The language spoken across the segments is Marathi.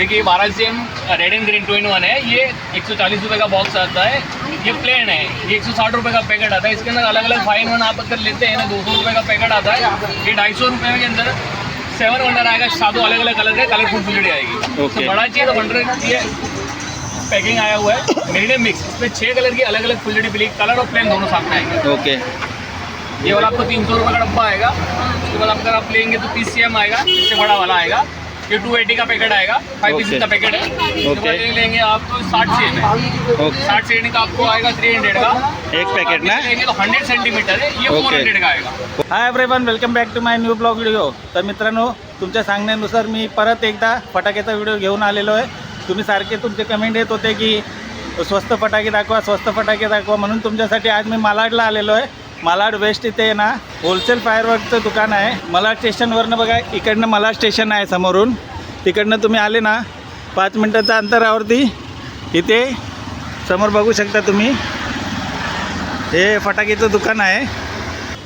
देखिए बारह C M red and green two in one है। ये एक सौ चालीस रुपये का बॉक्स आता है। ये प्लेन है। ये एक सौ साठ रुपये का पैकेट आता है। इसके अंदर अलग अलग फाइन वन आप अगर लेते हैं ना दो सौ रुपये का पैकेट आता है। ये ढाई सौ रुपये के अंदर सेवन वंडर आएगा। सातों अलग अलग कलर के कलरफुल फुलड़ी आएगी। Okay. तो बड़ा चाहिए तो हंड्रेड ये पैकिंग आया हुआ है। मीडियम मिक्स इसमें छः कलर की अलग अलग फुलड़ी ब्लैक कलर और प्लेन दोनों साथ में आएँगे। ओके ये वाला आपको तीन सौ रुपये का डब्बा आएगा। उसके बाद अगर आप लेंगे तो तीस सी एम आएगा। इससे बड़ा वाला आएगा। ये टू एटी का पैकेट आएगा फाइव Okay. पीसेस का पैकेट है। Okay. बाद ये लेंगे आप तो साठ सी एम है। ओके साठ सी एम का आपको आएगा थ्री हंड्रेड का। एक पैकेट ना लेंगे तो हंड्रेड सेंटीमीटर है ये फोर Okay. हंड्रेड का आएगा। Hi everyone welcome back to my new blog video तर मित्रांनो तुमच्या सांगण्यानुसार मी परत एकदा फटाक्याचा व्हिडिओ घेऊन आलेलो आहे. तुम्ही सारखे तुमचे कमेंट येत होते की स्वस्त फटाके दाखवा स्वस्त फटाके दाखवा म्हणून तुमच्यासाठी आज मी मालाडला आलेलो आहे. मालाड वेस्ट इथे आहे ना होलसेल फायरवर्कचं दुकान आहे. मला स्टेशनवरनं बघा इकडनं मला स्टेशन आहे समोरून. तिकडनं तुम्ही आले ना पाच मिनटाच्या अंतरावरती इथे समोर बघू शकता तुम्ही. हे फटाकेचं दुकान आहे.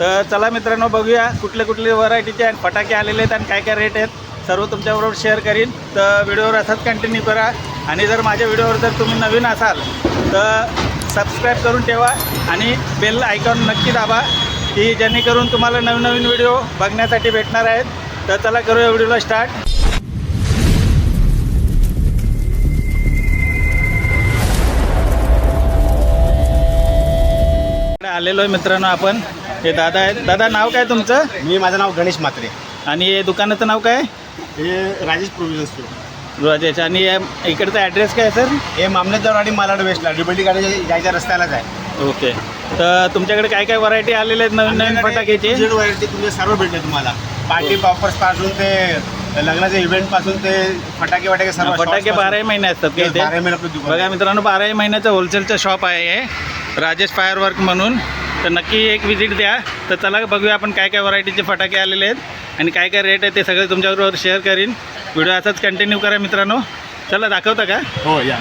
तर चला मित्रांनो बघूया कुठले कुठले व्हरायटीचे आणि फटाके आलेले आहेत आणि काय काय रेट आहेत. सर्व तुमच्याबरोबर शेअर करीन. तर व्हिडिओवर असाच कंटिन्यू करा. आणि जर माझ्या व्हिडिओवर जर तुम्ही नवीन असाल तर सबस्क्राईब करून ठेवा आणि बेल आयकॉन नक्की दाबा की जेणेकरून तुम्हाला नवीन नवीन व्हिडिओ बघण्यासाठी भेटणार आहेत. तर चला करूया व्हिडिओला स्टार्ट आलेलो आहे मित्रांनो आपण. हे दादा आहेत. दादा नाव काय तुमचं? मी माझं नाव गणेश म्हात्रे. आणि हे दुकानाचं नाव काय? हे राजेश प्रोव्हिजन स्टोर राजेश आणि हे इकडचा ॲड्रेस काय आहे हे मामलेदार आणि मालाड वेस्टला डिबल्टी गाडी जायच्या रस्त्यालाच आहे. सर ओके तर तुमच्याकडे काय काय व्हरायटी आलेल्या आहेत नवीन नवीन फटाक्याचे? व्हरायटी तुमचे सर्व भेटले तुम्हाला. पार्टी पॉपर्सपासून ते लग्नाचे इव्हेंटपासून ते फटाके वटाके सर्व फटाके बाराही महिने असतात का इथे? बारा महिने आपलं दुकान बघा. मित्रांनो बाराही महिन्याचं होलसेलचं शॉप आहे हे. राजेश फायरवर्क म्हणून. तर नक्की एक विजिट द्या. तर चला बघूया आपण काय काय व्हरायटीचे फटाके आलेले आहेत आणि काय काय रेट आहे ते सगळे तुमच्याबरोबर शेअर करीन. व्हिडिओ असाच कंटिन्यू करा मित्रांनो. चला दाखवता का? हो या.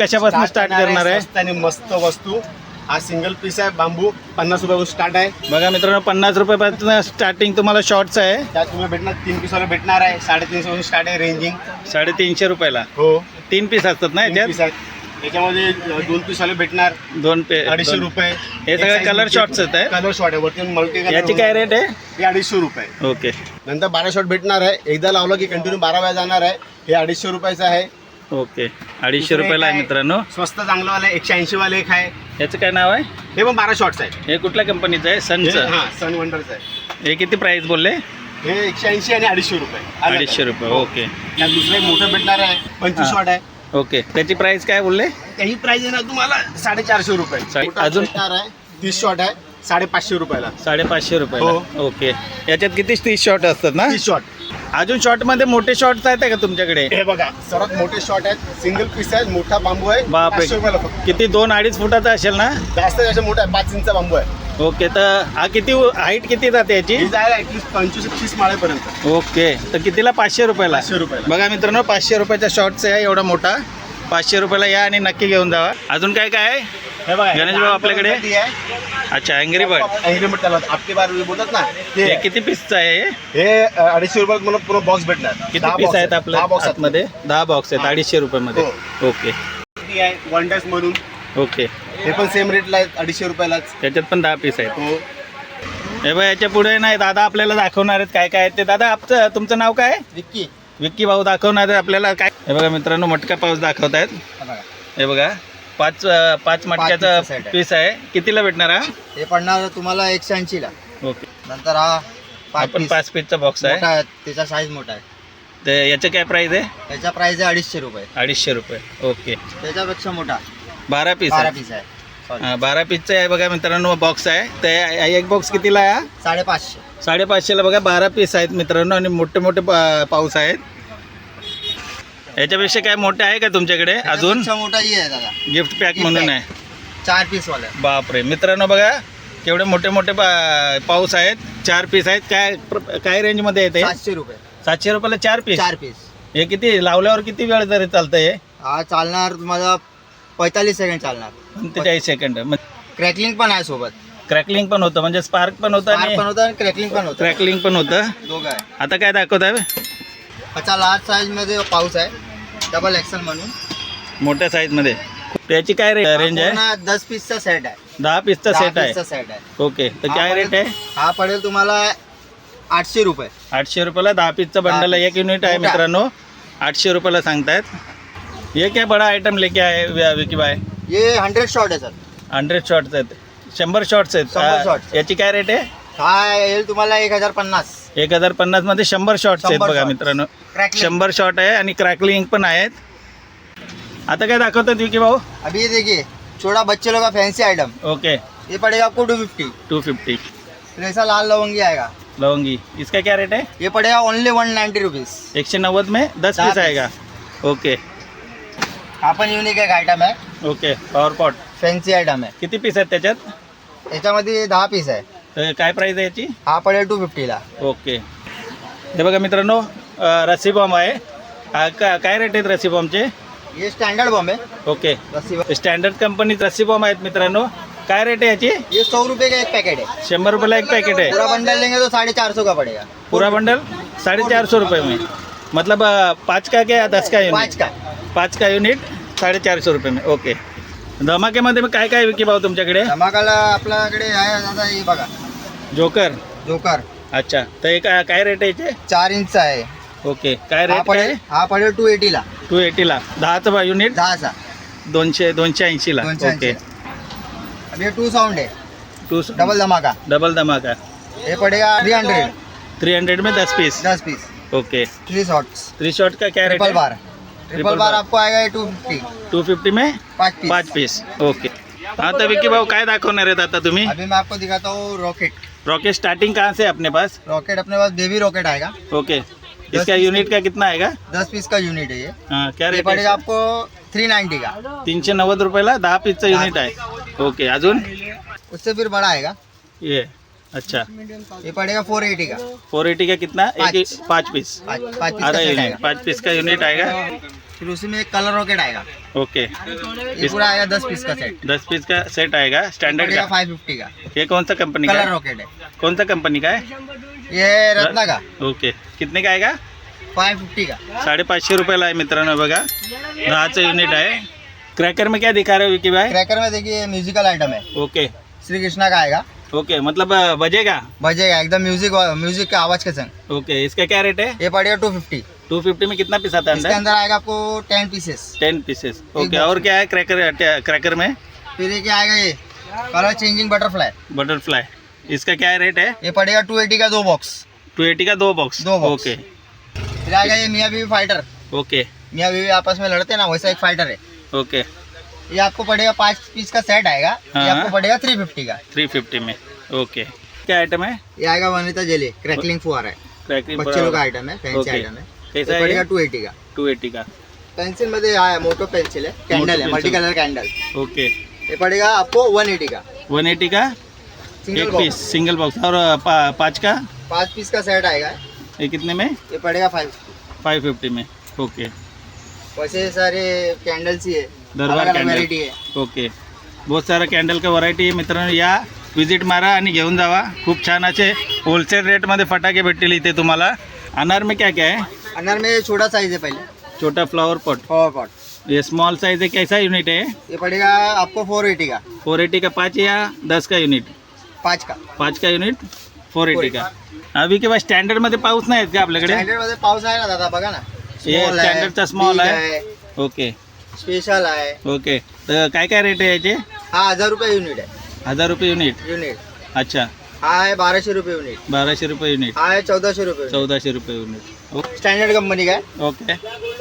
कशापासून स्टार्ट करणार आहे? आणि मस्त वस्तू. हा सिंगल पीस आहे बांबू. पन्नास रुपयापासून स्टार्ट आहे. बघा मित्रांनो पन्नास रुपयापासून स्टार्टिंग तुम्हाला शॉर्ट्स आहे. त्यात तुम्ही भेटणार तीन पीसवाला भेटणार आहे. साडेतीनशे पासून स्टार्ट आहे रेंजिंग साडेतीनशे रुपयाला. हो. तीन पीस असतात ना याच्यात? याच्यामध्ये दोन पीसवाले भेटणार. दोन पे अडीचशे दोन- रुपये. हे सगळे color shots आहेत, आहे? कलर शॉट आहे. वरती मल्टी याची काय रेट आहे? हे अडीचशे रुपये. ओके नंतर बारा शॉट भेटणार आहे. एकदा लावलं की कंटिन्यू बारा वेळा जाणार आहे. हे अडीचशे रुपयाचं आहे. ओके अडीचशे रुपयाला आहे मित्रांनो. स्वस्त चांगलं वाला एकशे ऐंशी वाले एक आहे. याचं काय नाव आहे? हे पण बारा शॉट्स आहे हे कुठल्या कंपनीचं आहे? हे- सनचं हा सन वंडरचं आहे. हे किती प्राईस बोलले? हे एकशे ऐंशी आणि अडीचशे रुपये. अलग अडीचशे. रुपये. हो. ओके त्यात दुसरं एक मोठं भेटणार आहे. पंचवीस हा. शॉट आहे. ओके त्याची प्राईस काय बोलले? त्याही प्राइस आहे ना तुम्हाला साडेचारशे रुपये. मोठा अजून? आहे? तीस शॉट आहे साडेपाचशे रुपयाला. साडेपाचशे रुपये हो. ओके. याच्यात किती तीस शॉट असतात ना? तीस शॉट अजून शॉर्टमध्ये मोठे शॉर्ट्स आहेत का तुमच्याकडे? हे बघा सर्वात मोठे शॉट आहेत सिंगल पीस आहे मोठा बांबू आहे बापरे. पाचशे रुपयाला फक्त. किती दोन अडीच फुटाचा असेल ना? जास्त जास्त मोठा आहे पाच इंचा बांबू आहे. ओके तर हा किती हाईट किती जाते याची? ही जायला ऍटलीस्ट पंचवीस तीस माळेपर्यंत. ओके तर कितीला पाचशे रुपयाला? पाचशे रुपयाला. बघा मित्रांनो पाचशे रुपयाचा शॉर्ट्स आहे एवढा मोठा. पाचशे रुपयाला या आणि नक्की घेऊन जावा. अजून काय काय आहे? हे बघा गणेश भाऊ आपल्याकडे? अच्छा अँग्री बर्ड अँग्री बर्ड त्याला आपके बार बोलतात ना ते हे किती पीसचं आहे हे? हे अ, अडीचशे रुपयात मला पूर्ण बॉक्स भेटणार. किती पीस आहेत आपल्या बॉक्स आतमध्ये? दहा बॉक्स आहेत. अडीचशे रुपयामध्ये. हो. ओके. वंडर्स म्हणून. ओके. हे पण सेम रेटला आहेत अडीचशे रुपयालाच. त्याच्यात पण दहा पीस आहेत. हो. हे बघा याच्यापुढे नाही दादा आपल्याला दाखवणार आहेत काय काय आहेत ते. दादा आपचं तुमचं नाव काय? आहे? विक्की. विक्की भाऊ दाखवणार आहेत आपल्याला काय? हे बघा मित्रांनो मटका पाऊस दाखवत आहेत. हे बघा. पाच अं, पाच मटक्याचा piece set आहे. पीस आहे. कितीला भेटणार हा? हे पडणार तुम्हाला एकशे ऐंशीला. ओके. नंतर हा पाच आपण piece पाच पीसचा बॉक्स आहे. मोठा आहे त्याचा साईज मोठा आहे. तर याचं काय प्राईस आहे? त्याचा प्राइस आहे अडीचशे रुपये. अडीचशे रुपये. ओके. त्याच्यापेक्षा मोठा. बारा पीस बारा आहे पीस आहे. सॉरी हा, बारा पीसचा आहे बघा मित्रांनो बॉक्स आहे. तर एक बॉक्स कितीला आहे हा? साडेपाचशे. साडेपाचशेला बघा बारा पीस आहेत मित्रांनो आणि मोठे मोठे पा- पाऊस आहेत. याच्यापेक्षा काय मोठे आहे का तुमच्याकडे अजून? त्याच्यापेक्षा मोठा ही आहे दादा. गिफ्ट पॅक Gift म्हणून pack. आहे. चार पीस वाला. बापरे मित्रांनो बघा केवढे मोठे मोठे पा- पाऊस आहेत. चार पीस आहेत. काय प्र- काय रेंजमध्ये येते सातशे रुपये. सातशे रुपयाला चार पीस चार पीस हे किती लावल्यावर किती वेळ तरी चालतं हे? हा चालणार तुम्हाला पैतालीस सेकंड चालणार. पंचेचाळीस सेकंड. क्रॅकलिंग पण आहे सोबत. क्रॅकलिंग पण होतं म्हणजे स्पार्क पण होतं Spark आणि पण होतं आणि क्रॅकलिंग पण होतं. क्रॅकलिंग पण होतं. दोघं आहे. आता काय दाखवत आहे? अच्छा लार्ज साईजमध्ये पाऊस आहे. डबल एक्सेल म्हणून. मोठ्या साईजमध्ये त्याची काय रे रेंज आहे? पूर्ण दस पीसचा सेट आहे. दहा पीसचा सेट आहे. सेट आहे. ओके तर हा काय पडेल- रेट आहे? हा पडेल तुम्हाला आठशे रुपये. आठशे रुपयाला दहा पीसचा बंडल आहे. एक युनिट आहे. मित्रांनो. आठशे रुपयाला सांगतायत. ये क्या बड़ा आइटम लेके आए विकी भाई? ये हंड्रेड शॉर्ट आहे सर। हंड्रेड शॉर्ट्स आहेत शंभर शॉर्ट्स आहेत शंभर आ. याची काय रेट आहे? हा येईल तुम्हाला एक हजार पन्नास. एक हजार पन्नासमध्ये शंभर शॉर्ट्स आहेत बघा. मित्रांनो. शंभर शॉर्ट आहे आणि क्रॅकलिंग पण आहेत. आता काय दाखवतात विकी भाऊ? अभी ये देखिए छोटा बच्चे लोग का फैंसी आइटम ओके ये पड़ेगा आपको टू फिफ्टी टू फिफ्टी ऐसा लाल लवंगी आएगा। लवंगी. इसका क्या रेट है? ये पड़ेगा ओनली वन नाइन्टी रुपीज़ एकशे नव्वद में दस दहा पीस piece. आएगा. ओके हा पण युनिक एक आयटम आहे. Okay power pot fancy item आहे. किती पीस आहेत त्याच्यात? याच्यामध्ये दहा पीस आहे. तर काय प्राईस आहे याची? हा पडेल टू फिफ्टीला ओके हे बघा मित्रांनो अ, रस्सी बॉम्ब आहे. हा का काय रेट आहेत रस्सी बॉम्बचे ये स्टँडर्ड बॉम्ब है ओके रस्सी स्टँडर्ड कंपनीत रस्सी बॉम्ब आहेत मित्रांनो. काय रेट आहे याची? ये सौ रुपये का एक पैकेट है शंभर रुपयाला एक पॅकेट आहे. पूरा बंडल लेंगे तो साढ़े चार सौ का पड़ेगा? पूरा बंडल साढ़े चार सौ रुपये में. मतलब अ, पाँच का क्या दस का पाँच का. पाच का युनिट? साडेचारशे रुपये में ओके. धमाक्यामध्ये मग काय काय विकी भाऊ तुमच्याकडे? धमाकाला आपल्याकडे आहे आता हे बघा. जोकर? जोकर. अच्छा. तर हे काय काय रेट आहे याचे चार इंचचा आहे. ओके. काय हा रेट पडेल आहे हा पडेल टू एटीला टू एटीला दहाचं बा युनिट? दहाचा. दोनशे दोनशे ऐंशीला. दोनशे ओके. ये टू साउंड है टू डबल धमाका. डबल धमाका. ये पड़ेगा थ्री हंड्रेड थ्री हंड्रेड में दस पीस दस piece okay. Three shots three shot का क्या रेट ट्रिपल है बार ट्रिपल. बार आपको आएगा टू फिफ्टी टू फिफ्टी में? पाँच पीस पाच पीस ओके आता विकी भाऊ काय दाखवणार आहेत आता तुम्ही? अभी मैं आपको दिखाता हूँ रॉकेट रॉकेट स्टार्टिंग कहाँ से है अपने पास? रॉकेट अपने पास बेबी रॉकेट आएगा। ओके इसका यूनिट का कितना आएगा? दस पीस का यूनिट है ये। हाँ क्या रेट पड़ेगा आपको थ्री नाइन्टी का। तीनशे नव्वद रुपयाला दहा पीसचं युनिट आहे। ओके अजून? उससे फिर बड़ा आएगा। ये। अच्छा। ये पड़ेगा फोर एटी का। फोर एटी का कितना? एक पाँच। पीस आधा यूनिट आएगा। पाँच पीस का यूनिट आएगा। फिर उसी में एक कलर रॉकेट आएगा। ओके ये पूरा आएगा दस पीस का सेट दस पीस का सेट आएगा। स्टैंडर्ड का। फाइव फिफ्टी का। ये कौन सा कंपनी का कलर रॉकेट है। कौन सा कंपनी का है? ये रत्ना का। ओके कितने का आएगा? फाइव फिफ्टी का। साढ़े साडेपाचशे रुपयाला आहे मित्रांनो बघा। दहाचं युनिट आहे क्रॅकर में क्या दिखा रहे हो विकी भाई? क्रैकर में देखिए म्यूजिकल आइटम है। ओके श्री कृष्णा का आएगा। ओके मतलब बजेगा? बजेगा एकदम म्यूज़िक म्यूज़िक के आवाज़ के संग। ओके इसका क्या रेट है? ये पड़ेगा टू फिफ्टी टू फिफ्टी में कितना पीस आता है इसके अंदर? आएगा आपको ten pieces ten pieces okay और क्या है क्रैकर क्रैकर में? फिर ये क्या आएगा ये कलर चेंजिंग बटरफ्लाई बटरफ्लाई इसका क्या रेट है? ये पड़ेगा टू एटी का दो बॉक्स टू एटी का दो बॉक्स दो. ओके। फिर आएगा ये मियाँ बीवी फाइटर ओके। मियाँ बीवी आपस में लड़ते ना वैसा एक फाइटर है। ओके। ये आपको पड़ेगा पाँच पीस का सेट आएगा। ये हाँ। आपको पड़ेगा थ्री फिफ्टी का। थ्री फिफ्टी में। ओके क्या आइटम है? ये आएगा वनिता जेली क्रैकलिंग फुआर है। बच्चे लोग का आइटम है फैंसी आइटम है। कैसा है पड़ेगा टू एटी का। टू एटी का। पेंसिल मध्ये आया मोटो पेंसिल है। कैंडल है मल्टी कलर कैंडल ओके ये पड़ेगा आपको वन एटी का। वन एटी का? सिंगल एक पीस बॉक्स सिंगल बॉक्स और पा, पाँच का? पाँच पीस का सेट आएगा। ये कितने में? ये पड़ेगा फाइव फाइव फिफ्टी में। ओके वैसे सारे कैंडल्स ही है। दरबार है ओके बहुत सारा कॅन्डल का व्हरायटी आहे मित्रांनो या विजिट मारा आणि घेऊन जावा. खूप छान असे होलसेल रेटमध्ये फटाके भेटतील इथे तुम्हाला. अनार में क्या क्या है? अनार में छोटा साइज है पहले. छोटा फ्लावर पॉट पावर पॉट ये स्मॉल साइज है. कैसा यूनिट है? ये पड़ेगा आपको फोर एटी का. फोर एटी का पाँच या दस का युनिट पाँच का. पाच का युनिट फोर एटी का. अभी के बाद स्टँडर्डमध्ये पाऊस नाही आहेत का आपल्याकडे? स्टँडर्डमध्ये पाऊस आहे ना दादा बघा ना. ये Small आहे, standard चा small big आहे. ओके स्पेशल आहे. ओके. तर काय काय रेट आहे याचे? हा हजार रुपये युनिट आहे. हजार रुपये युनिट युनिट अच्छा. हा आहे बाराशे रुपये युनिट बाराशे रुपये युनिट हा आहे चौदाशे रुपये चौदाशे रुपये युनिट ओके स्टैंडर्ड कंपनी का है ओके.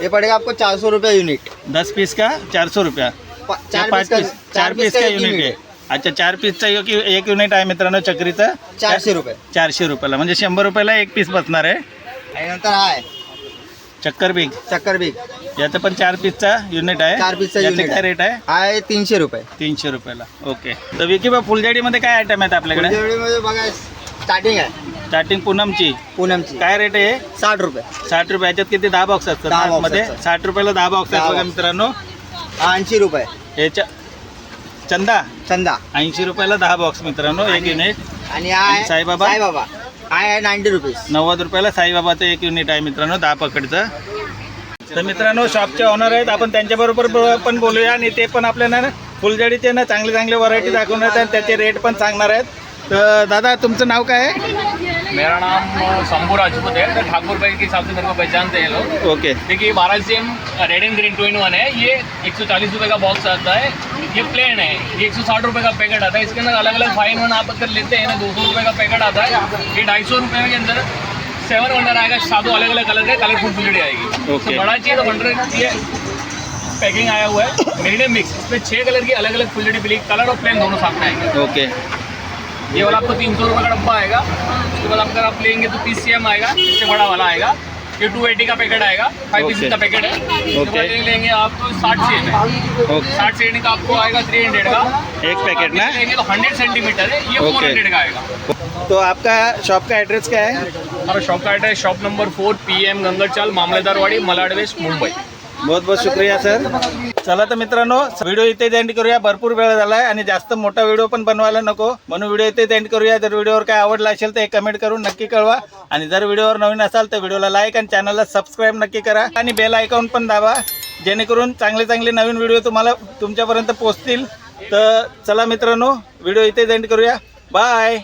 ये पड़ेगा आपको चार सौ रुपये यूनिट दस पीस का? चार सौ रुपया? पा- चार पाच पीस चार पीस का युनिट आहे. अच्छा चार पीसचा एक एक युनिट आहे मित्रांनो चक्रीचं. चारशे रुपये. चारशे रुपयाला. म्हणजे शंभर रुपयाला एक पीस बसणार आहे. आणि नंतर हा आहे. चक्कर बिग चक्कर बीग याचं पण चार पीसचा युनिट आहे. चार पीसचा याचं unit काय आहे. रेट आहे? आहे तीनशे रुपये. तीनशे रुपयाला. ओके तर विकी बा फुलझाडीमध्ये काय आयटम आहेत आपल्याकडे? बघा स्टार्टिंग आहे. स्टार्टिंग पूनमची. पूनमची. काय रेट आहे साठ रुपये. साठ रुपये. याच्यात किती दहा बॉक्स असतात दहा box मध्ये असतात. साठ रुपयाला दहा बॉक्स आहेत बघा box. मित्रांनो. ऐंशी रुपये. याच्या चंदा? चंदा. ऐंशी रुपयाला दहा बॉक्स मित्रांनो एक युनिट आणि हा साईबाबा? साईबाबा. हा आहे नाईन्टी रुपीज नव्वद रुपयाला साईबाबाचं एक युनिट आहे मित्रांनो दहा पकडचं तर मित्रांनो शॉपचे ऑनर आहेत. आपण त्यांच्याबरोबर पण बोलूया आणि ते पण आपल्याला ना फुलझडीचे ना चांगले चांगले व्हरायटी दाखवणार आहेत त्याचे रेट पण सांगणार आहेत. तर दादा तुमचं नाव काय आहे? मेरा नाम शंभू राजपूत है तो ठाकुर भाई के हिसाब से मेरे को पहचानते हैं लोग. ओके देखिए बारह C M red and green two in one है. ये एक सौ चालीस रुपये का बॉक्स आता है. ये प्लेन है. ये एक सौ साठ रुपये का पैकेट आता है. इसके अंदर अलग अलग फाइन वन आप अगर लेते हैं ना दो सौ रुपये का पैकेट आता है. ये ढाई सौ रुपये के अंदर सेवन वंडर आएगा सातों अलग अलग कलर के कलरफुल फुलड़ी आएगी। Okay. तो बड़ा चाहिए तो हंड्रेड ये पैकिंग आया हुआ है। मेरीडियम मिक्स इसमें छः कलर की अलग अलग फुलड़ी ब्लिक कलर और प्लेन दोनों साथ में आएँगे। ओके ये वाला आपको तीन सौ रुपये का डब्बा आएगा। उसके बाद अगर आप लेंगे तो तीस सी एम आएगा इससे बड़ा वाला आएगा। ये टू एटी का पैकेट आएगा फाइव Okay. पीसेस का पैकेट है। Okay. बाद लेंगे आप तो साठ सी एम है। साठ सी एम का आपको आएगा थ्री हंड्रेड का। एक पैकेट ना? लेंगे तो हंड्रेड सेंटीमीटर है ये फोर हंड्रेड का आएगा। तो आपका शॉप का एड्रेस क्या है? हमारा शॉप का address shop number four P M गंगरचाल Mamledarwadi मलाडवेस मुंबई. बहुत बहुत शुक्रिया सर. चला तर मित्रांनो व्हिडिओ इथेच एंड करूया. भरपूर वेळ झाला आहे आणि जास्त मोठा व्हिडिओ पण बनवायला नको. म्हणून व्हिडिओ इथेच एंड करूया. जर व्हिडिओवर काय आवडला असेल तर एक कमेंट करून नक्की कळवा. आणि जर व्हिडिओवर नवीन असाल तर व्हिडिओला लाईक आणि चॅनलला सबस्क्राईब नक्की करा. आणि बेल आयकॉन पण दाबा. जेणेकरून चांगले चांगले नवीन व्हिडिओ तुम्हाला तुमच्यापर्यंत पोहोचतील. तर चला मित्रांनो व्हिडिओ इथेच एंड करूया. बाय